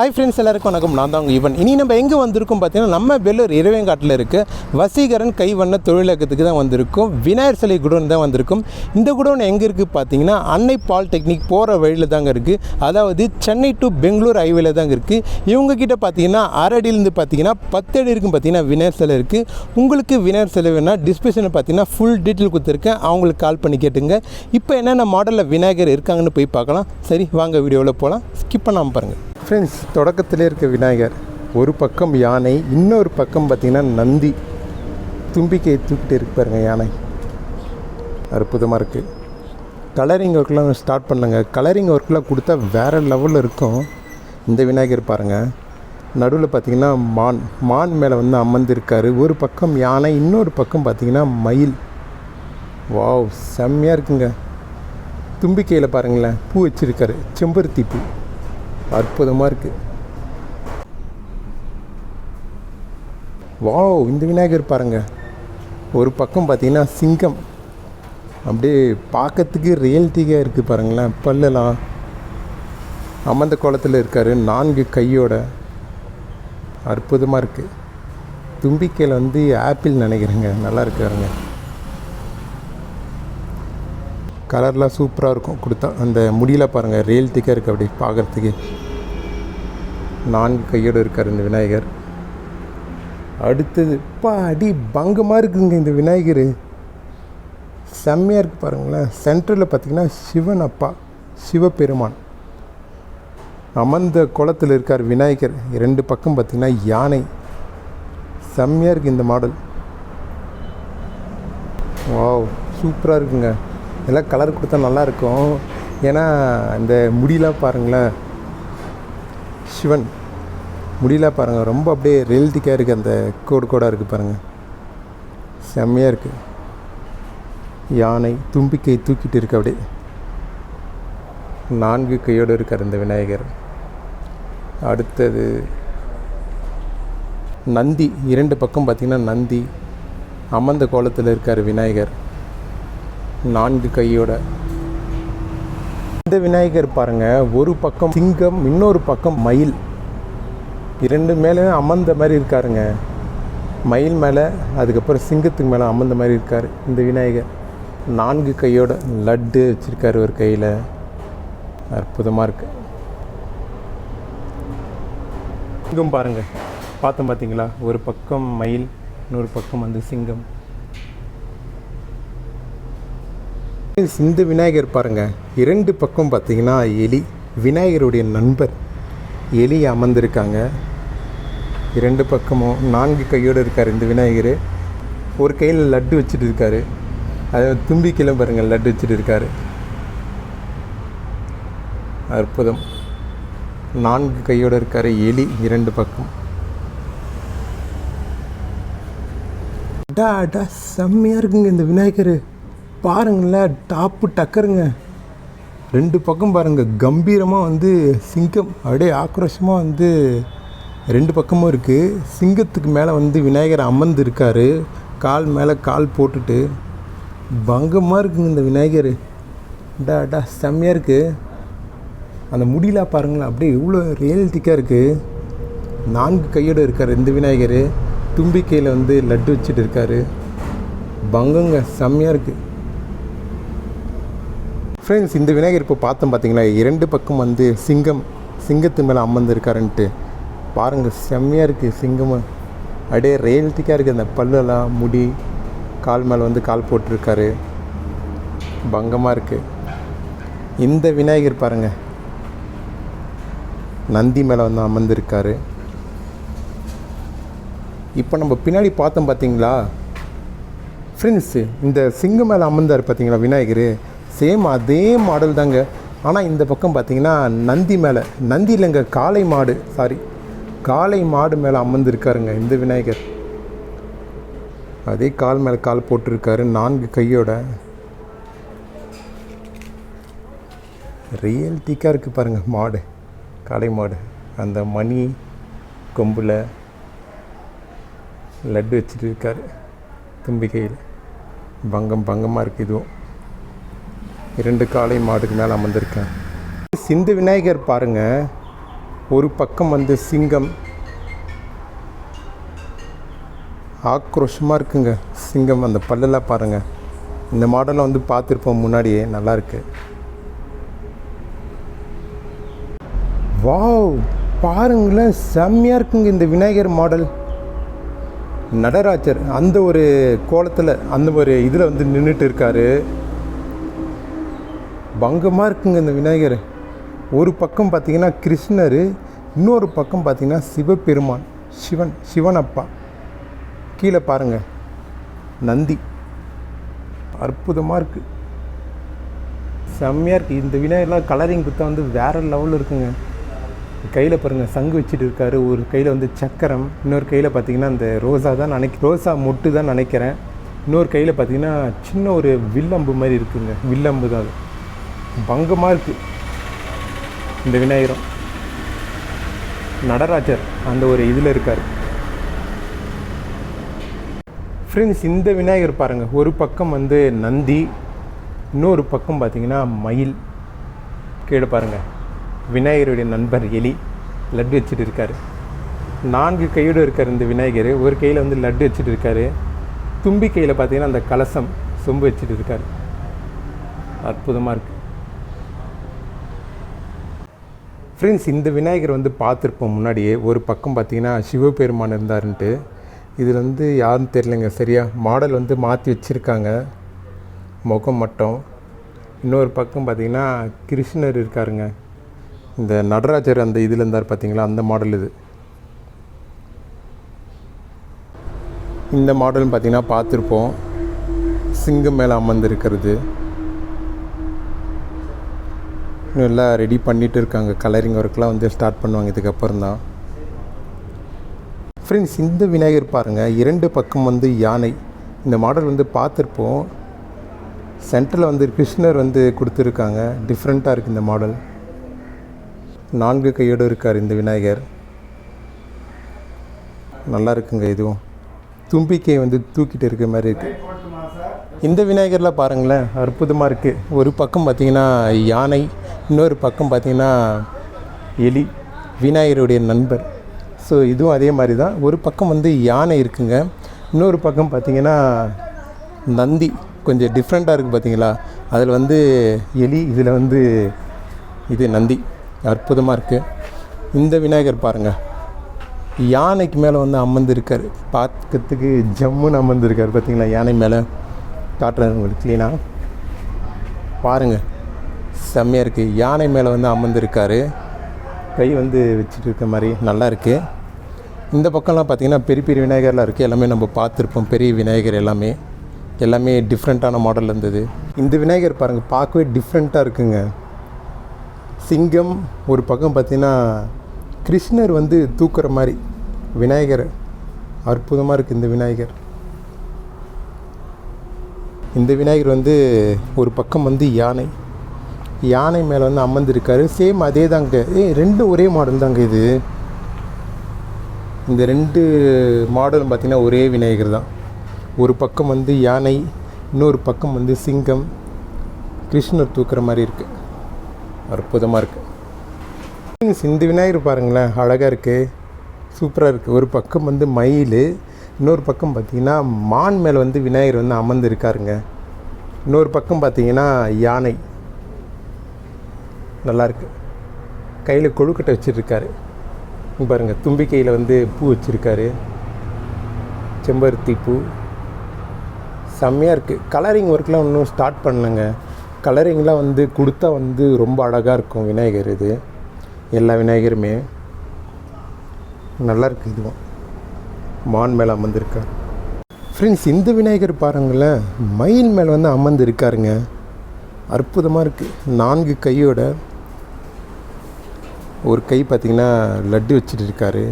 Hi friends எல்லாருக்கும் வணக்கம். நான் தான் உங்கள் ஈவன் இனி நம்ம எங்கே வந்திருக்கோம் பார்த்தீங்கன்னா நம்ம வெள்ளூர் இரவேங்காட்டில் இருக்க. வசீகரன் கைவண்ண தொழிலகத்துக்கு தான் வந்திருக்கும். விநாயகர் சிலை குடோன் தான் வந்திருக்கும். இந்த குடோன் எங்கே இருக்குது பார்த்தீங்கன்னா அன்னை பாலிடெக்னிக் போகிற வழியில் தாங்க இருக்குது அதாவது சென்னை டு பெங்களூர் ஹைவேல தாங்க இருக்குது இவங்க கிட்ட பார்த்தீங்கன்னா அரடியிலேருந்து பார்த்தீங்கன்னா பத்து அடி இருக்கும் பார்த்தீங்கன்னா விநாயகர் சிலை இருக்குது உங்களுக்கு விநாயகர் சிலை வேணால் டிஸ்கிரிப்ஷனில் பார்த்தீங்கன்னா ஃபுல் டீட்டெயில் கொடுத்துருக்கேன். அவங்களுக்கு கால் பண்ணி கேட்டுங்க. இப்போ என்னென்ன மாடலில் விநாயகர் இருக்காங்கன்னு போய் பார்க்கலாம். சரி வாங்க வீடியோவில் போகலாம் ஸ்கிப் பண்ணாமல் பாருங்கள் ஃப்ரெண்ட்ஸ் தொடக்கத்திலே இருக்க விநாயகர். ஒரு பக்கம் யானை இன்னொரு பக்கம் பார்த்திங்கன்னா நந்தி. தும்பிக்கையை தூக்கிட்டு இருக்கு யானை. அற்புதமாக இருக்குது கலரிங் ஒர்க்லாம் ஸ்டார்ட் பண்ணுங்க. கலரிங் ஒர்க்லாம் கொடுத்தா வேறு லெவலில் இருக்கும். இந்த விநாயகர் பாருங்கள் நடுவில் பார்த்தீங்கன்னா மான். மான் மேலே வந்து அமர்ந்திருக்காரு. ஒரு பக்கம் யானை இன்னொரு பக்கம் பார்த்தீங்கன்னா மயில். வாவ் செம்மையாக இருக்குங்க. தும்பிக்கையில் பாருங்களேன். பூ வச்சுருக்காரு. செம்பருத்தி பூ. அற்புதமாக இருக்குது வாவ் இந்த விநாயகர் பாருங்கள் ஒரு பக்கம் பார்த்தீங்கன்னா சிங்கம். அப்படியே பார்க்கறதுக்கு ரியல்ட்டிக்காக இருக்குது பாருங்களேன் பல்லெல்லாம். அமர்ந்த கோலத்தில் இருக்கார் நான்கு கையோட. அற்புதமாக இருக்குது தும்பிக்கையில் வந்து ஆப்பிள் நினைக்கிறேங்க நல்லா இருக்காருங்க கலர்லாம் சூப்பராக இருக்கும். கொடுத்தா அந்த முடியில் பாருங்கள் ரியல்ட்டிக்காக இருக்குது அப்படி பார்க்குறதுக்கு நான்கு கையோடு இருக்கார் இந்த விநாயகர். அடுத்தது பா அடி பங்கமாக இருக்குதுங்க இந்த விநாயகர். செம்மையாக இருக்குது பாருங்களேன். சென்டரில் பார்த்தீங்கன்னா சிவன் அப்பா சிவபெருமான். அமர்ந்த குளத்தில் இருக்கார் விநாயகர். ரெண்டு பக்கம் பார்த்திங்கன்னா யானை. செம்மையாக இருக்குது இந்த மாடல். வாவ் சூப்பராக இருக்குங்க. எல்லாம் கலர் கொடுத்தா நல்லாயிருக்கும். ஏன்னா இந்த முடியெலாம் பாருங்களேன். சிவன் முடியெலாம் பாருங்கள் ரொம்ப அப்படியே ரியல்ட்டிக்காக இருக்குது அந்த கோடு கோடாக இருக்குது பாருங்கள் செம்மையாக இருக்குது யானை தும்பிக்கை தூக்கிட்டு இருக்கு அப்படியே. நான்கு கையோடு இருக்கார் இந்த விநாயகர். அடுத்தது நந்தி. இரண்டு பக்கம் பார்த்திங்கன்னா நந்தி. அமர்ந்த கோலத்தில் இருக்கார் விநாயகர். நான்கு கையோட. இந்த விநாயகர் பாருங்க ஒரு பக்கம் சிங்கம் இன்னொரு பக்கம் மயில். இரண்டு மேலே அமர்ந்த மாதிரி இருக்காருங்க. மயில் மேலே அதுக்கப்புறம் சிங்கத்துக்கு மேலே அமர்ந்த மாதிரி இருக்கார் இந்த விநாயகர். நான்கு கையோட லட்டு வச்சுருக்காரு ஒரு கையில். அற்புதமாக இருக்கு. சிங்கம் பாருங்கள் பார்த்தோம் பார்த்தீங்களா ஒரு பக்கம் மயில் இன்னொரு பக்கம் வந்து சிங்கம். இந்த விநாயகர் பாருங்க. இரண்டு பக்கம் பார்த்தீங்கன்னா எலி. விநாயகருடைய நண்பர். எலி அமர்ந்திருக்காங்க. இரண்டு பக்கமும் நான்கு கையோடு இருக்கார் இந்த விநாயகர். ஒரு கையில் லட்டு வச்சுட்டு இருக்காரு. அது தும்பிக்கையிலும் பாருங்கள் லட்டு வச்சுட்டு இருக்காரு. அற்புதம். நான்கு கையோடு இருக்கார் எலி இரண்டு பக்கம். டா டா செம்மையாக இருக்குங்க இந்த விநாயகர். பாருங்களேன் டாப்பு டக்கருங்க. ரெண்டு பக்கம் பாருங்கள் கம்பீரமாக வந்து சிங்கம் அப்படியே ஆக்ரோஷமாக வந்து ரெண்டு பக்கமும் இருக்குது சிங்கத்துக்கு மேலே வந்து விநாயகர் அமர்ந்து இருக்காரு கால் மேலே கால் போட்டுட்டு பங்கமாக இருக்குங்க இந்த விநாயகர். டா டா செம்மையாக இருக்குது அந்த முடியலாம் பாருங்களேன் அப்படியே இவ்வளோ ரியலிட்டிக்காக இருக்குது நான்கு கையோடு இருக்கார் இந்த விநாயகர். தும்பிக்கையில் வந்து லட்டு வச்சுட்டு இருக்காரு. பங்கங்க செம்மையாக இருக்குது ஃப்ரெண்ட்ஸ் இந்த விநாயகர் இப்போ பார்த்தோம் பார்த்தீங்களா? இரண்டு பக்கம் வந்து சிங்கம் சிங்கத்து மேலே அமர்ந்துருக்காருன்ட்டு. பாருங்கள் செம்மையாக இருக்குது சிங்கம். அப்படியே ரியல்ட்டிக்காக இருக்குது அந்த பல்லெல்லாம் முடி கால் மேலே வந்து கால் போட்டிருக்காரு. பங்கமாக இருக்குது இந்த விநாயகர் பாருங்கள் நந்தி மேலே வந்து அமர்ந்திருக்காரு. இப்போ நம்ம பின்னாடி பார்த்தோம் பார்த்தீங்களா? ஃப்ரெண்ட்ஸு இந்த சிங்கம் மேலே அமர்ந்தார் பார்த்தீங்களா விநாயகர்? சேம் அதே மாடல் தாங்க. ஆனால் இந்த பக்கம் பார்த்தீங்கன்னா நந்தி மேலே நந்தி இல்லைங்க காளை மாடு சாரி காளை மாடு மேலே அமர்ந்திருக்காருங்க இந்த விநாயகர். அதே கால் மேலே கால் போட்டிருக்காரு நான்கு கையோட. ரியல்டிக்காக இருக்குது பாருங்கள் மாடு காளை மாடு. அந்த மணி கொம்பில் லட்டு வச்சுட்டு இருக்காரு தும்பிக்கையில். பங்கம் பங்கமாக இருக்குது இதுவும். இரண்டு காலை மாடுக்கு மேலே அமர்ந்திருக்கேன். சிந்து விநாயகர் பாருங்கள் ஒரு பக்கம் வந்து சிங்கம். ஆக்ரோஷமாக இருக்குங்க. சிங்கம் அந்த பல்லெல்லாம் பாருங்கள் இந்த மாடலை வந்து பார்த்துருப்போம் முன்னாடியே. நல்லா இருக்கு. வாவ்! பாருங்களேன். செம்மையாக இருக்குங்க இந்த விநாயகர் மாடல். நடராஜர் அந்த ஒரு கோலத்தில் அந்த ஒரு இதில் வந்து நின்றுட்டு இருக்காரு. பங்கமாக இருக்குங்க இந்த விநாயகர். ஒரு பக்கம் பார்த்தீங்கன்னா கிருஷ்ணர் இன்னொரு பக்கம் பார்த்திங்கன்னா சிவபெருமான் சிவன் சிவன் அப்பா கீழே பாருங்கள் நந்தி. அற்புதமாக இருக்குது செம்மையாக இருக்குது இந்த விநாயகர்லாம் கலரிங் குத்தா வந்து வேறு லெவலில் இருக்குங்க. கையில் பாருங்கள் சங்கு வச்சுட்டு இருக்காரு. ஒரு கையில் வந்து சக்கரம் இன்னொரு கையில் பார்த்தீங்கன்னா அந்த ரோஸா தான் நினைக்க ரோஸா மொட்டு தான் நினைக்கிறேன். இன்னொரு கையில் பார்த்தீங்கன்னா சின்ன ஒரு வில்லம்பு மாதிரி இருக்குங்க. வில்லம்பு தான் அது. பங்கமாக இருக்குது இந்த விநாயகரம். நடராஜர் அந்த ஒரு இதில் இருக்கார். ஃப்ரெண்ட்ஸ் இந்த விநாயகர் பாருங்கள் ஒரு பக்கம் வந்து நந்தி இன்னொரு பக்கம் பார்த்தீங்கன்னா மயில். கீழே பாருங்கள் விநாயகருடைய நண்பர் எலி லட்டு வச்சுட்டு இருக்கார். நான்கு கையோடு இருக்கார் இந்த விநாயகர். ஒரு கையில் வந்து லட்டு வச்சுட்டு இருக்காரு. தும்பி கையில் பார்த்தீங்கன்னா அந்த கலசம் சொம்பு வச்சுட்டு இருக்கார். அற்புதமாக இருக்குது ஃப்ரெண்ட்ஸ் இந்த விநாயகர் வந்து பார்த்துருப்போம் முன்னாடியே. ஒரு பக்கம் பார்த்தீங்கன்னா சிவபெருமான் இருந்தாருன்ட்டு. இதில் வந்து யாருன்னு தெரிலங்க சரியா? மாடல் வந்து மாற்றி வச்சுருக்காங்க. முகம் மட்டும். இன்னொரு பக்கம் பார்த்தீங்கன்னா கிருஷ்ணர் இருக்காருங்க. இந்த நடராஜர் அந்த இதில் இருந்தார் பார்த்தீங்களா? அந்த மாடல் இது. இந்த மாடல்னு பார்த்தீங்கன்னா பார்த்துருப்போம். சிங்கம் மேலே அமர்ந்திருக்கிறது. இன்னும் எல்லாம் ரெடி பண்ணிட்டு இருக்காங்க. கலரிங் ஒர்க்லாம் வந்து ஸ்டார்ட் பண்ணுவாங்க. இதுக்கப்புறம் தான். ஃப்ரெண்ட்ஸ் இந்த விநாயகர் பாருங்கள் இரண்டு பக்கம் வந்து யானை. இந்த மாடல் வந்து பார்த்துருப்போம். சென்டரில் வந்து கிருஷ்ணர் வந்து கொடுத்துருக்காங்க. டிஃப்ரெண்ட்டாக இருக்குது இந்த மாடல் நான்கு கையோடு இருக்கார் இந்த விநாயகர். நல்லா இருக்குங்க இதுவும். தும்பிக்கை வந்து தூக்கிட்டு இருக்க மாதிரி இருக்குது இந்த விநாயகரில் பாருங்களேன் அற்புதமாக இருக்குது ஒரு பக்கம் பார்த்திங்கன்னா யானை இன்னொரு பக்கம் பார்த்திங்கன்னா எலி விநாயகருடைய நண்பர். ஸோ இதுவும் அதே மாதிரி தான். ஒரு பக்கம் வந்து யானை இருக்குங்க. இன்னொரு பக்கம் பார்த்தீங்கன்னா நந்தி. கொஞ்சம் டிஃப்ரெண்ட்டாக இருக்குது பார்த்தீங்களா? அதில் வந்து எலி இதில் வந்து இது நந்தி. அற்புதமாக இருக்குது இந்த விநாயகர் பாருங்கள் யானைக்கு மேலே வந்து அமர்ந்துருக்கார். பார்க்கறதுக்கு ஜம்முன்னு அமர்ந்திருக்கார் பார்த்தீங்களா? யானை மேலே. காட்டுறேன் உங்களுக்கு க்ளீனாக பாருங்கள் செம்மையாக இருக்குது யானை மேலே வந்து அமர்ந்திருக்காரு. கை வந்து வச்சுட்டு இருக்க மாதிரி நல்லா இருக்குது இந்த பக்கம்லாம் பார்த்திங்கன்னா பெரிய பெரிய விநாயகர்லாம் இருக்குது எல்லாமே நம்ம பார்த்துருப்போம். பெரிய விநாயகர் எல்லாமே. எல்லாமே டிஃப்ரெண்ட்டான மாடல் இருந்தது. இந்த விநாயகர் பாருங்கள் பார்க்கவே டிஃப்ரெண்ட்டாக இருக்குங்க. சிங்கம் ஒரு பக்கம் பார்த்திங்கன்னா கிருஷ்ணர் வந்து தூக்குற மாதிரி. விநாயகர். அற்புதமாக இருக்குது இந்த விநாயகர். இந்த விநாயகர் வந்து ஒரு பக்கம் வந்து யானை. யானை மேலே வந்து அமர்ந்திருக்காரு. சேம் அதே தாங்க ஏ ரெண்டும் ஒரே மாடல் தாங்க இது. இந்த ரெண்டு மாடலும் பார்த்திங்கன்னா ஒரே விநாயகர் தான். ஒரு பக்கம் வந்து யானை இன்னொரு பக்கம் வந்து சிங்கம். கிருஷ்ணர் தூக்குற மாதிரி இருக்குது அற்புதமாக இருக்குது இந்த விநாயகர் பாருங்களேன். அழகாக இருக்குது சூப்பராக இருக்குது ஒரு பக்கம் வந்து மயில் இன்னொரு பக்கம் பார்த்தீங்கன்னா மான் மேலே வந்து விநாயகர் வந்து அமர்ந்திருக்காருங்க. இன்னொரு பக்கம் பார்த்திங்கன்னா யானை. நல்லாயிருக்கு. கையில் கொழுக்கட்டை வச்சுருக்காரு. பாருங்கள் தும்பிக்கையில் வந்து பூ வச்சுருக்காரு. செம்பருத்தி பூ. செம்மையாக இருக்குது கலரிங் ஒர்க்லாம் இன்னும் ஸ்டார்ட் பண்ணலங்க. கலரிங்லாம் வந்து கொடுத்தா வந்து ரொம்ப அழகாக இருக்கும் விநாயகர் இது. எல்லா விநாயகருமே. நல்லாயிருக்கு இதுவும். மான் மேலே அமர்ந்திருக்கார். ஃப்ரெண்ட்ஸ் இந்த விநாயகர் பாருங்களேன் மயில் மேலே வந்து அமர்ந்து இருக்காருங்க அற்புதமாக இருக்குது நான்கு கையோட ஒரு கை பார்த்திங்கன்னா லட்டு வச்சுட்டு இருக்காரு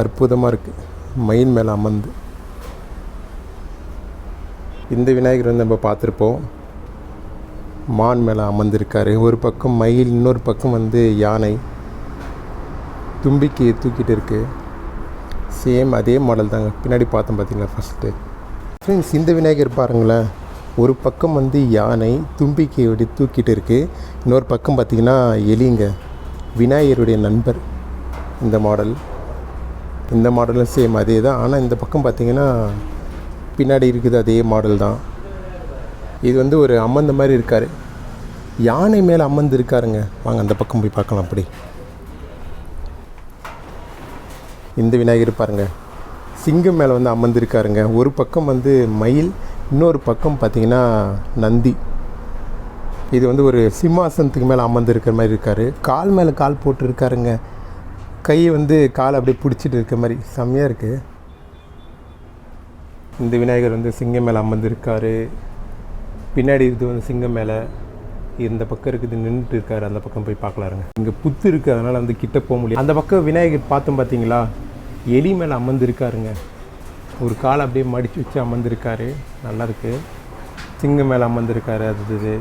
அற்புதமாக இருக்குது மயில் மேலே அமர்ந்து. இந்த விநாயகர் வந்து நம்ம பார்த்துருப்போம். மான் மேலே அமர்ந்திருக்காரு. ஒரு பக்கம் மயில் இன்னொரு பக்கம் வந்து யானை. தும்பிக்கையை தூக்கிட்டு இருக்குது சேம் அதே மாடல் தாங்க. பின்னாடி பார்த்தோம் பார்த்தீங்களா ஃபஸ்ட்டு ஃப்ரெண்ட்ஸ் இந்த விநாயகர் பாருங்களேன். ஒரு பக்கம் வந்து யானை தும்பிக்கையோட தூக்கிட்டு இருக்குது இன்னொரு பக்கம் பார்த்தீங்கன்னா எலிங்க. விநாயகருடைய நண்பர். இந்த மாடல் இந்த மாடலும் சேம் அதே தான். ஆனால் இந்த பக்கம் பார்த்தீங்கன்னா பின்னாடி இருக்குது அதே மாடல் தான். இது வந்து ஒரு அமர்ந்த மாதிரி இருக்கார். யானை மேலே அமர்ந்து இருக்காருங்க. வாங்க அந்த பக்கம் போய் பார்க்கலாம் அப்படி. இந்த விநாயகர் பாருங்க. சிங்கம் மேலே வந்து அமர்ந்திருக்காருங்க ஒரு பக்கம் வந்து மயில் இன்னொரு பக்கம் பார்த்தீங்கன்னா நந்தி. இது வந்து ஒரு சிம்மாசனத்துக்கு மேலே அமர்ந்துருக்கிற மாதிரி இருக்கார். கால் மேலே கால் போட்டிருக்காருங்க. கை கையை வந்து காலை அப்படியே பிடிச்சிட்டு இருக்க மாதிரி. செம்மையாக இருக்குது இந்த விநாயகர் வந்து சிங்கம் மேலே அமர்ந்துருக்காரு. பின்னாடி இது வந்து சிங்கம் மேலே இந்த பக்கம் இருக்குது நின்றுட்டு இருக்காரு. அந்த பக்கம் போய் பார்க்கலாருங்க. இங்கே புத்து இருக்குது அதனால் வந்து கிட்ட போக முடியும் அந்த பக்கம் விநாயகர் பார்த்தோம் பார்த்தீங்களா? எலி மேலே அமர்ந்துருக்காருங்க. ஒரு காலை அப்படியே மடித்து வச்சு அமர்ந்திருக்காரு. நல்லாயிருக்கு சிங்கம் மேலே அமர்ந்திருக்காரு அது இது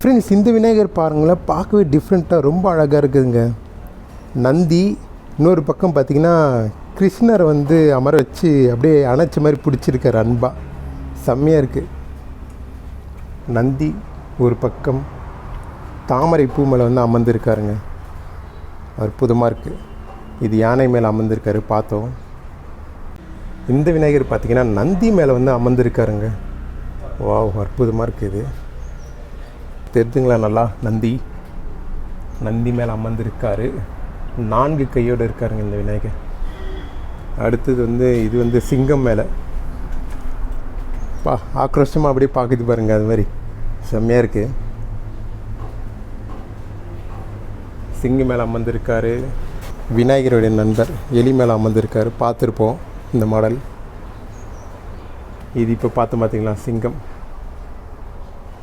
ஃப்ரெண்ட்ஸ் இந்த விநாயகர் பாருங்களேன் பார்க்கவே டிஃப்ரெண்ட்டாக ரொம்ப அழகாக இருக்குதுங்க. நந்தி இன்னொரு பக்கம் பார்த்தீங்கன்னா கிருஷ்ணரை வந்து அமர வச்சு அப்படியே அணைச்ச மாதிரி பிடிச்சிருக்காரு அன்பா. செம்மையாக இருக்குது நந்தி ஒரு பக்கம் தாமரை பூ மேலே வந்து அமர்ந்திருக்காருங்க. அற்புதமாக இருக்குது இது யானை மேலே அமர்ந்திருக்காரு பார்த்தோம். இந்த விநாயகர் பார்த்தீங்கன்னா நந்தி மேலே வந்து அமர்ந்திருக்காருங்க. வா அற்புதமாக இருக்குது தெரிஞ்சுங்களா நல்லா? நந்தி. நந்தி மேலே அமர்ந்திருக்காரு. நான்கு கையோடு இருக்காருங்க இந்த விநாயகர். அடுத்தது வந்து இது வந்து சிங்கம் மேலே. பா ஆக்ரோஷமாக அப்படியே பார்க்குது பாருங்கள் அது மாதிரி. செம்மையாக இருக்குது சிங்கம் மேலே அமர்ந்திருக்காரு. விநாயகருடைய நண்பர் எலி மேலே அமர்ந்திருக்காரு. பார்த்துருப்போம். இந்த மாடல். இது இப்போ பார்த்து பார்த்தீங்களா சிங்கம்.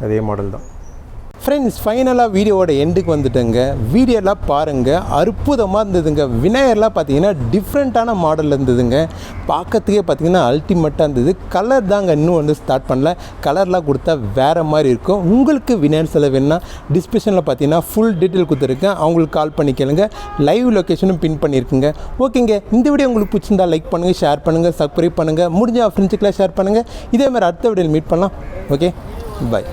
அதே மாடல் தான் ஃப்ரெண்ட்ஸ் ஃபைனலாக வீடியோவோட எண்டுக்கு வந்துட்டேங்க. வீடியோலாம் பாருங்கள் அற்புதமாக இருந்ததுங்க. விநாயகர்லாம் பார்த்தீங்கன்னா டிஃப்ரெண்ட்டான மாடல் இருந்ததுங்க. பார்க்கறதுக்கே பார்த்தீங்கன்னா அல்டிமேட்டாக இருந்தது. கலர் தாங்க இன்னும் வந்து ஸ்டார்ட் பண்ணல. கலர்லாம் கொடுத்தா வேறு மாதிரி இருக்கும். உங்களுக்கு விநாயகர் சிலை வேணுன்னா டிஸ்கிரிப்ஷனில் பார்த்தீங்கன்னா ஃபுல் டீட்டெயில் கொடுத்துருக்கேன். அவங்களுக்கு கால் பண்ணி கேளுங்க. லைவ் லொக்கேஷனும் பின் பண்ணியிருக்குங்க. ஓகேங்க. இந்த வீடியோ உங்களுக்கு பிடிச்சிருந்தா லைக் பண்ணுங்கள் ஷேர் பண்ணுங்கள் சப்ஸ்கிரைப் பண்ணுங்கள் முடிஞ்ச ஃப்ரெண்ட்ஸுக்கெலாம் ஷேர் பண்ணுங்கள் இதே மாதிரி அடுத்த வீடியோவில் மீட் பண்ணலாம். Okay bye